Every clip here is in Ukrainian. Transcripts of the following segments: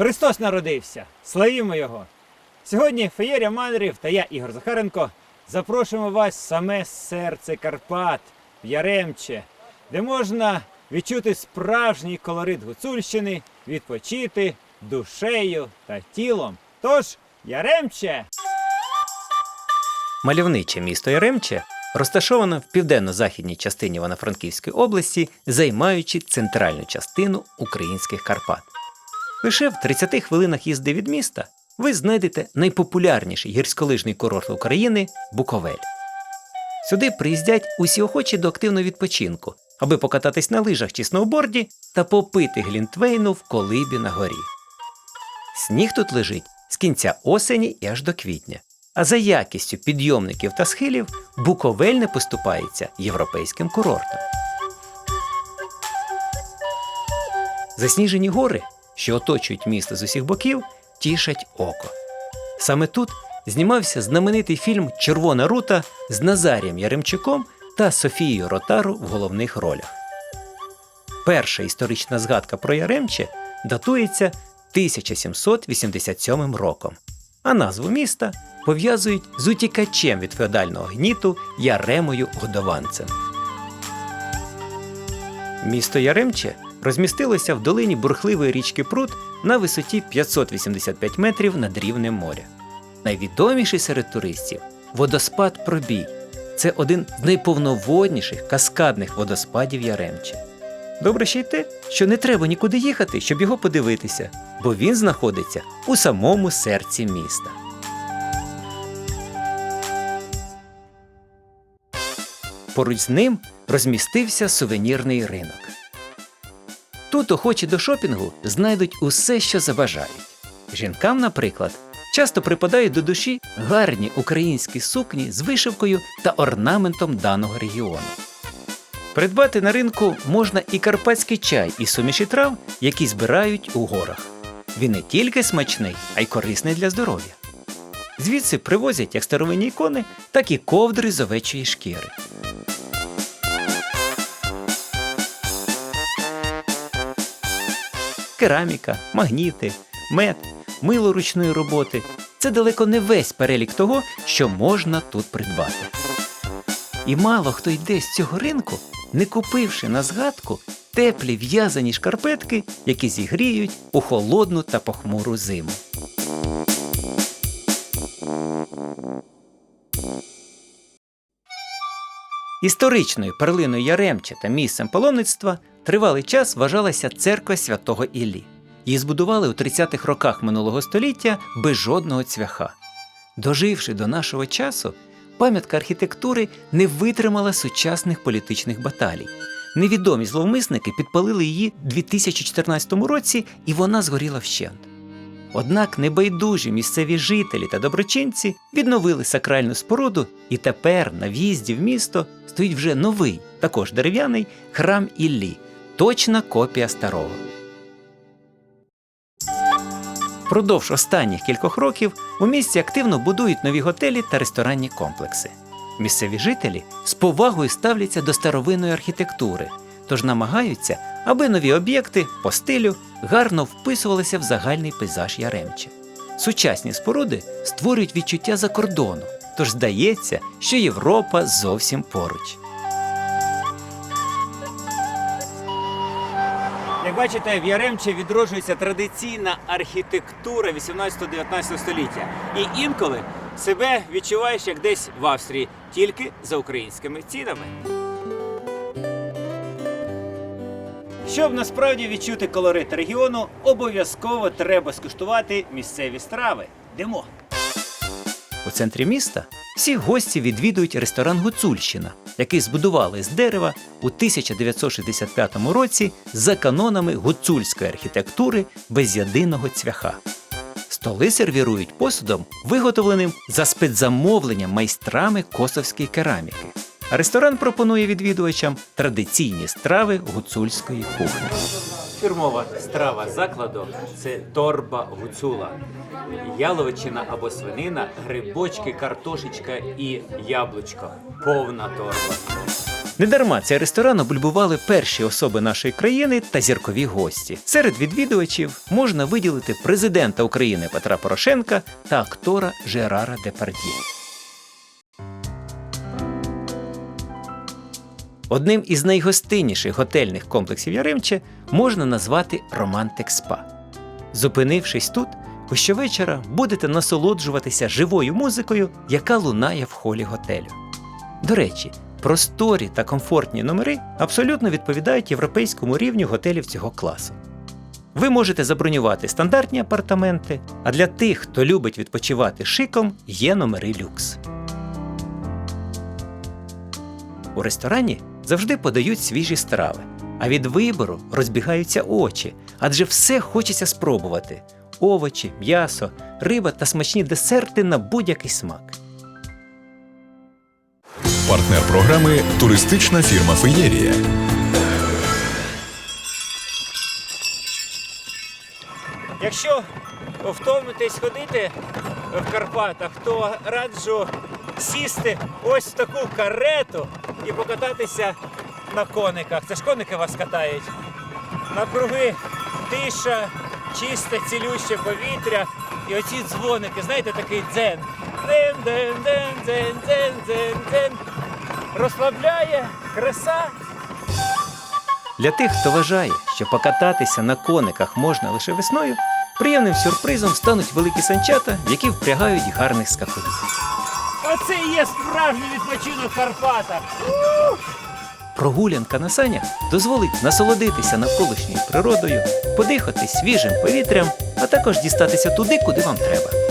Христос народився! Славімо Його! Сьогодні феєрія мандрів та я, Ігор Захаренко, запрошуємо вас в саме серце Карпат, в Яремче, де можна відчути справжній колорит Гуцульщини, відпочити душею та тілом. Тож, Яремче! Мальовниче місто Яремче розташовано в південно-західній частині Івано-Франківської області, займаючи центральну частину українських Карпат. Лише в 30 хвилинах їзди від міста ви знайдете найпопулярніший гірськолижний курорт України Буковель. Сюди приїздять усі охочі до активного відпочинку, аби покататись на лижах чи сноуборді та попити глінтвейну в колибі на горі. Сніг тут лежить з кінця осені і аж до квітня. А за якістю підйомників та схилів Буковель не поступається європейським курортом. Засніжені гори, що оточують місто з усіх боків, тішать око. Саме тут знімався знаменитий фільм Червона рута з Назарієм Яремчуком та Софією Ротару в головних ролях. Перша історична згадка про Яремче датується 1787 роком, а назву міста пов'язують з утікачем від феодального гніту Яремою Годованцем. Місто Яремче розмістилося в долині бурхливої річки Прут на висоті 585 метрів над рівнем моря. Найвідоміший серед туристів водоспад Пробій. Це один з найповноводніших каскадних водоспадів Яремче. Добре ще й те, що не треба нікуди їхати, щоб його подивитися, бо він знаходиться у самому серці міста. Поруч з ним розмістився сувенірний ринок. Тут охочі до шопінгу знайдуть усе, що забажають. Жінкам, наприклад, часто припадають до душі гарні українські сукні з вишивкою та орнаментом даного регіону. Придбати на ринку можна і карпатський чай і суміші трав, які збирають у горах. Він не тільки смачний, а й корисний для здоров'я. Звідси привозять як старовинні ікони, так і ковдри з овечої шкіри. Кераміка, магніти, мед, мило ручної роботи це далеко не весь перелік того, що можна тут придбати. І мало хто йде з цього ринку, не купивши на згадку теплі в'язані шкарпетки, які зігріють у холодну та похмуру зиму. Історичною перлиною Яремче та місцем паломництва тривалий час вважалася церква святого Іллі. Її збудували у 30-х роках минулого століття без жодного цвяха. Доживши до нашого часу, пам'ятка архітектури не витримала сучасних політичних баталій. Невідомі зловмисники підпалили її у 2014 році, і вона згоріла вщент. Однак небайдужі місцеві жителі та доброчинці відновили сакральну споруду, і тепер на в'їзді в місто стоїть вже новий, також дерев'яний храм Іллі, точна копія старого. Впродовж останніх кількох років у місті активно будують нові готелі та ресторанні комплекси. Місцеві жителі з повагою ставляться до старовинної архітектури, тож намагаються, аби нові об'єкти по стилю гарно вписувалися в загальний пейзаж Яремче. Сучасні споруди створюють відчуття за кордону, тож здається, що Європа зовсім поруч. Бачите, в Яремче відроджується традиційна архітектура 18-19 століття. І інколи себе відчуваєш як десь в Австрії, тільки за українськими цінами. Щоб насправді відчути колорит регіону, обов'язково треба скуштувати місцеві страви. Йдемо. У центрі міста всі гості відвідують ресторан Гуцульщина, який збудували з дерева у 1965 році за канонами гуцульської архітектури без єдиного цвяха. Столи сервірують посудом, виготовленим за спецзамовленням майстрами косовської кераміки. А ресторан пропонує відвідувачам традиційні страви гуцульської кухні. Фірмова страва закладу це торба гуцула. Яловичина або свинина, грибочки, картошечка і яблучко. Повна торба. Недарма цей ресторан облюбували перші особи нашої країни та зіркові гості. Серед відвідувачів можна виділити президента України Петра Порошенка та актора Жерара Депардьє. Одним із найгостинніших готельних комплексів Яремче можна назвати Романтик Спа. Зупинившись тут, ви щовечора будете насолоджуватися живою музикою, яка лунає в холі готелю. До речі, просторі та комфортні номери абсолютно відповідають європейському рівню готелів цього класу. Ви можете забронювати стандартні апартаменти, а для тих, хто любить відпочивати шиком, є номери люкс. У ресторані завжди подають свіжі страви, а від вибору розбігаються очі, адже все хочеться спробувати: овочі, м'ясо, риба та смачні десерти на будь-який смак. Партнер програми туристична фірма Феєрія. Якщо втомитесь ходити в Карпатах, то раджу сісти ось в таку карету і покататися на кониках. Це ж коники вас катають. Навкруги тиша, чисте, цілюще повітря. І оці дзвоники, знаєте, такий дзен. Дзен, дзен, дзен, дзен, дзен, дзен, дзен. Розслабляє, краса. Для тих, хто вважає, що покататися на кониках можна лише весною, приємним сюрпризом стануть великі санчата, які впрягають гарних скакунів. Оце і є справжній відпочинок Карпата. Прогулянка на санях дозволить насолодитися навколишньою природою, подихати свіжим повітрям, а також дістатися туди, куди вам треба.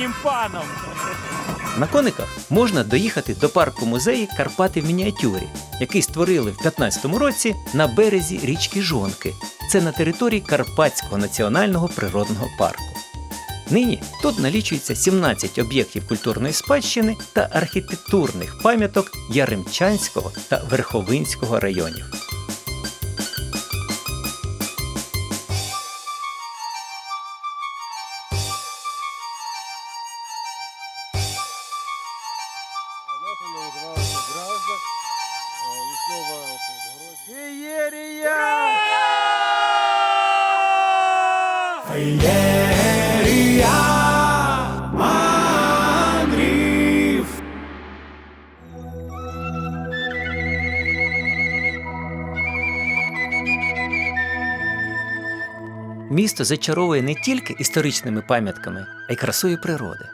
Справжнім паном. На кониках можна доїхати до парку музеї Карпати в мініатюрі, який створили в 15-му році на березі річки Жонки. Це на території Карпатського національного природного парку. Нині тут налічується 17 об'єктів культурної спадщини та архітектурних пам'яток Яремчанського та Верховинського районів. Місто зачаровує не тільки історичними пам'ятками, а й красою природи.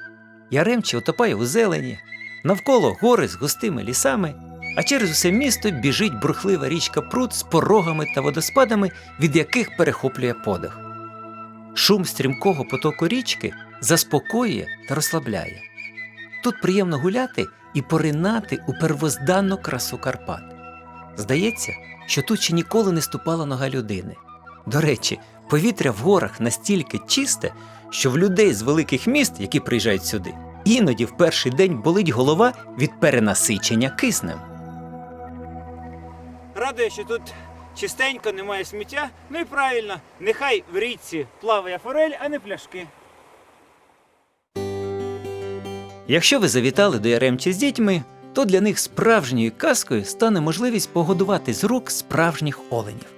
Яремче утопає у зелені, навколо гори з густими лісами, а через усе місто біжить бурхлива річка Прут з порогами та водоспадами, від яких перехоплює подих. Шум стрімкого потоку річки заспокоює та розслабляє. Тут приємно гуляти і поринати у первозданну красу Карпат. Здається, що тут ще ніколи не ступала нога людини. До речі, повітря в горах настільки чисте, що в людей з великих міст, які приїжджають сюди, іноді в перший день болить голова від перенасичення киснем. Радує, що тут чистенько, немає сміття. Ну і правильно, нехай в річці плаває форель, а не пляшки. Якщо ви завітали до Яремчі з дітьми, то для них справжньою казкою стане можливість погодувати з рук справжніх оленів.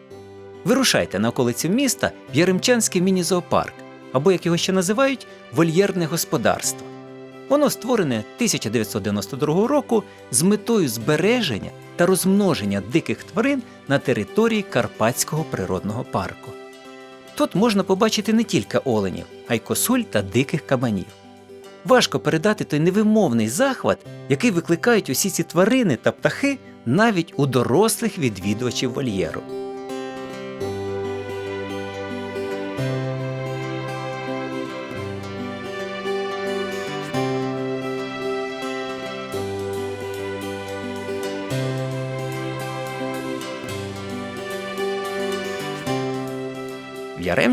Вирушайте на околицю міста в Яремчанський міні-зоопарк, або як його ще називають, вольєрне господарство. Воно створене 1992 року з метою збереження та розмноження диких тварин на території Карпатського природного парку. Тут можна побачити не тільки оленів, а й косуль та диких кабанів. Важко передати той невимовний захват, який викликають усі ці тварини та птахи навіть у дорослих відвідувачів вольєру.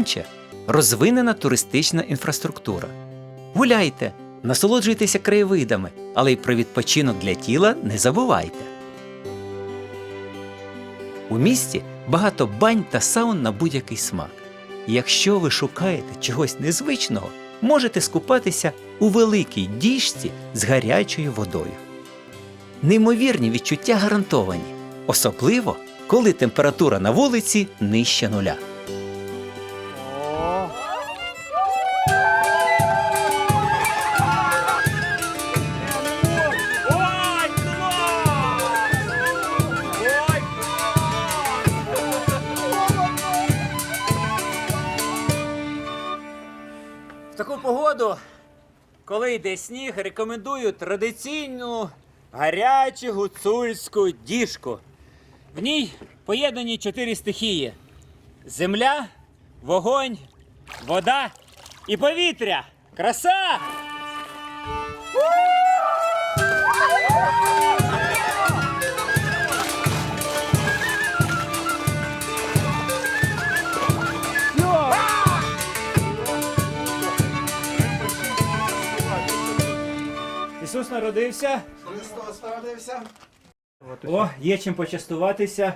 В розвинена туристична інфраструктура. Гуляйте, насолоджуйтеся краєвидами, але й про відпочинок для тіла не забувайте. У місті багато бань та саун на будь-який смак. І Якщо ви шукаєте чогось незвичного, можете скупатися у великій діжці з гарячою водою. Неймовірні відчуття гарантовані, особливо коли температура на вулиці нижче нуля. Коли йде сніг, рекомендую традиційну гарячу гуцульську діжку. В ній поєднані чотири стихії: земля, вогонь, вода і повітря. Краса! Ісус народився. Христос народився. О, є чим почастуватися.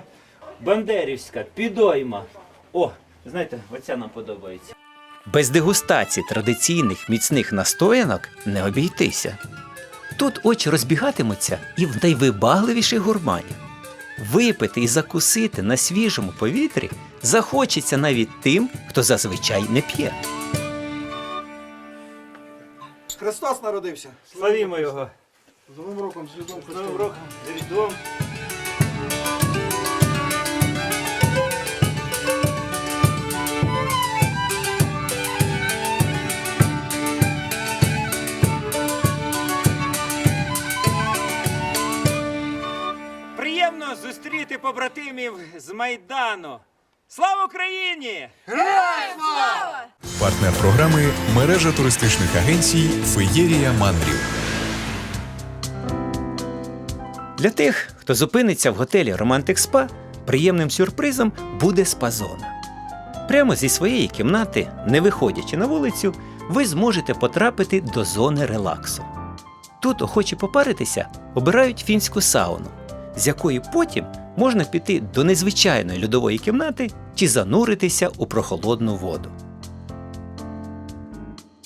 Бандерівська, підойма. О, знаєте, оця нам подобається. Без дегустації традиційних міцних настоянок не обійтися. Тут очі розбігатимуться і в найвибагливіших гурманів. Випити і закусити на свіжому повітрі захочеться навіть тим, хто зазвичай не п'є. Христос народився. Славімо його. З Новим роком, з Різдвом З Новим роком, з Різдвом. Приємно зустріти побратимів з Майдану. Слава Україні! Партнер програми мережа туристичних агенцій Феєрія Мандрів. Для тих, хто зупиниться в готелі Романтик Спа, приємним сюрпризом буде спа-зона. Прямо зі своєї кімнати, не виходячи на вулицю, ви зможете потрапити до зони релаксу. Тут охочі попаритися обирають фінську сауну, з якої потім можна піти до незвичайної льодової кімнати чи зануритися у прохолодну воду.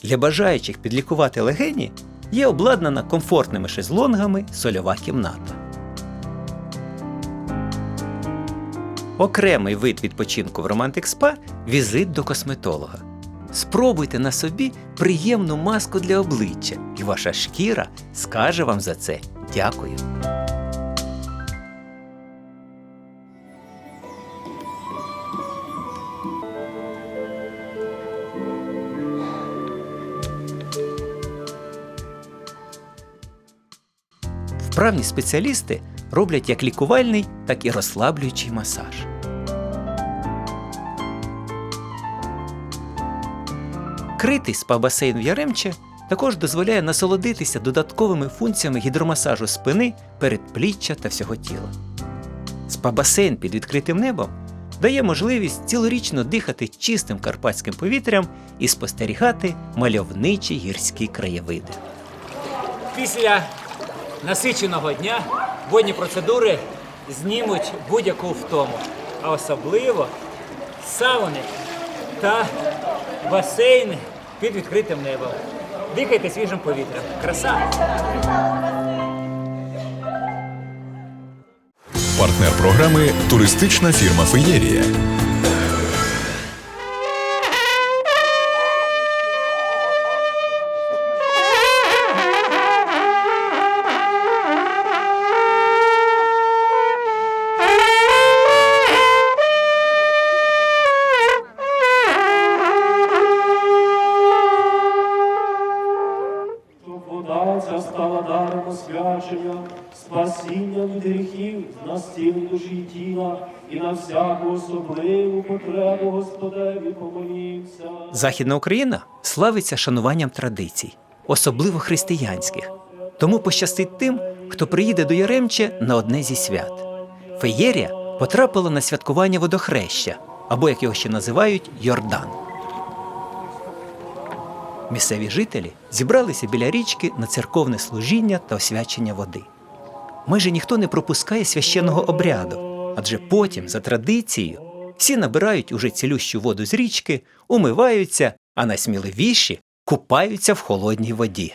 Для бажаючих підлікувати легені є обладнана комфортними шезлонгами сольова кімната. Окремий вид відпочинку в Romantic Spa – візит до косметолога. Спробуйте на собі приємну маску для обличчя, і ваша шкіра скаже вам за це дякую. Вправні спеціалісти роблять як лікувальний, так і розслаблюючий масаж. Критий спа-басейн в Яремче також дозволяє насолодитися додатковими функціями гідромасажу спини, передпліччя та всього тіла. Спа-басейн під відкритим небом дає можливість цілорічно дихати чистим карпатським повітрям і спостерігати мальовничі гірські краєвиди. Після насиченого дня водні процедури знімуть будь-яку втому, а особливо сауни та басейни під відкритим небом. Дихайте свіжим повітрям. Краса! Партнер програми туристична фірма Феєрія. Західна Україна славиться шануванням традицій, особливо християнських. Тому пощастить тим, хто приїде до Яремче на одне зі свят. Феєрія потрапила на святкування водохреща, або як його ще називають Йордан. Місцеві жителі зібралися біля річки на церковне служіння та освячення води. Майже ніхто не пропускає священного обряду, адже потім, за традицією, всі набирають уже цілющу воду з річки, умиваються, а найсміливіші купаються в холодній воді.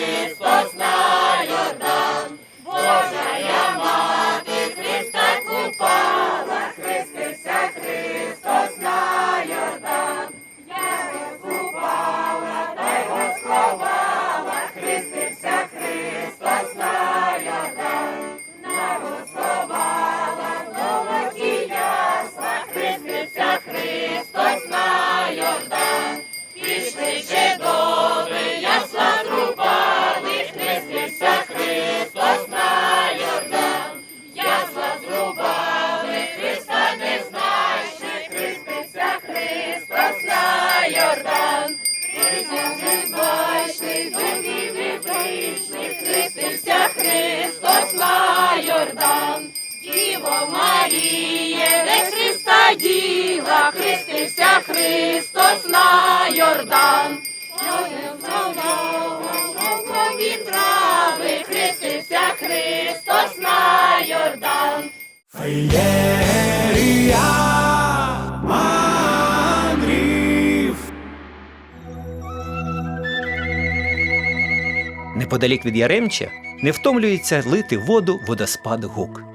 Христос Діла, хрестився Христос на Йордан. Жовтові трави, хрестився Христос на Йордан. Неподалік від Яремча не втомлюється лити воду водоспад Гук.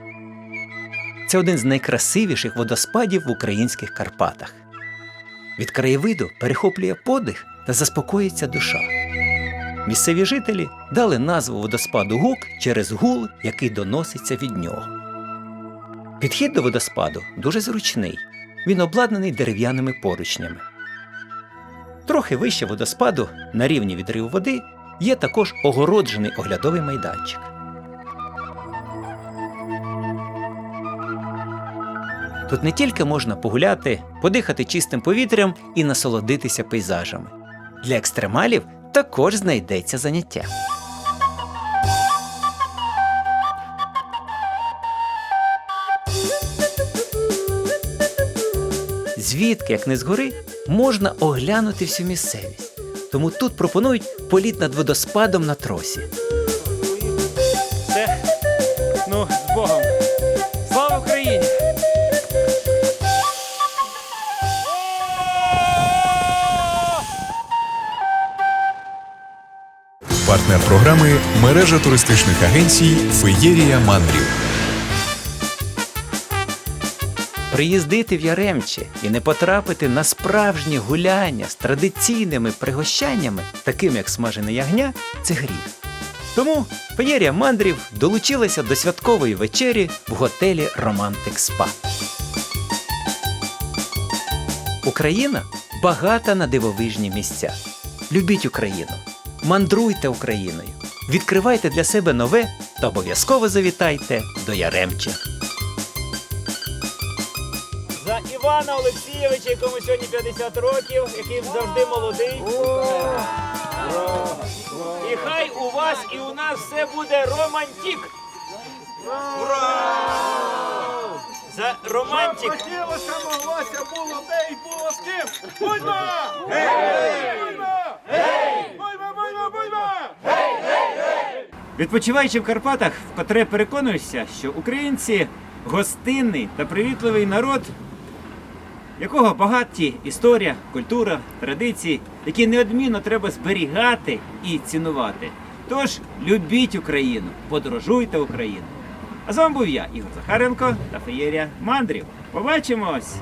Це один з найкрасивіших водоспадів в українських Карпатах. Від краєвиду перехоплює подих та заспокоїться душа. Місцеві жителі дали назву водоспаду Гук через гул, який доноситься від нього. Підхід до водоспаду дуже зручний. Він обладнаний дерев'яними поручнями. Трохи вище водоспаду, на рівні відриву води, є також огороджений оглядовий майданчик. Тут не тільки можна погуляти, подихати чистим повітрям і насолодитися пейзажами. Для екстремалів також знайдеться заняття. Звідки, як не згори, можна оглянути всю місцевість. Тому тут пропонують політ над водоспадом на тросі. Все. Ну, з Богом. Партнер програми мережа туристичних агенцій Феєрія Мандрів. Приїздити в Яремче і не потрапити на справжнє гуляння з традиційними пригощаннями, такими як смажене ягня, це гріх. Тому феєрія мандрів долучилася до святкової вечері в готелі Романтик Спа. Україна багата на дивовижні місця. Любіть Україну, мандруйте Україною, відкривайте для себе нове та обов'язково завітайте до Яремче. За Івана Олексійовича, якому сьогодні 50 років, який завжди молодий. І хай у вас і у нас все буде романтик. За романтик. Хотілося, моглося, було, де й було з ким. Будьмо! Будьмо! Будьмо, будьмо, будьмо! Відпочиваючи в Карпатах, вкотре переконуюся, що українці гостинний та привітливий народ, якого багаті історія, культура, традиції, які неодмінно треба зберігати і цінувати. Тож любіть Україну, подорожуйте Україну. А з вами був я, Ігор Захаренко та Феєрія Мандрів. Побачимось!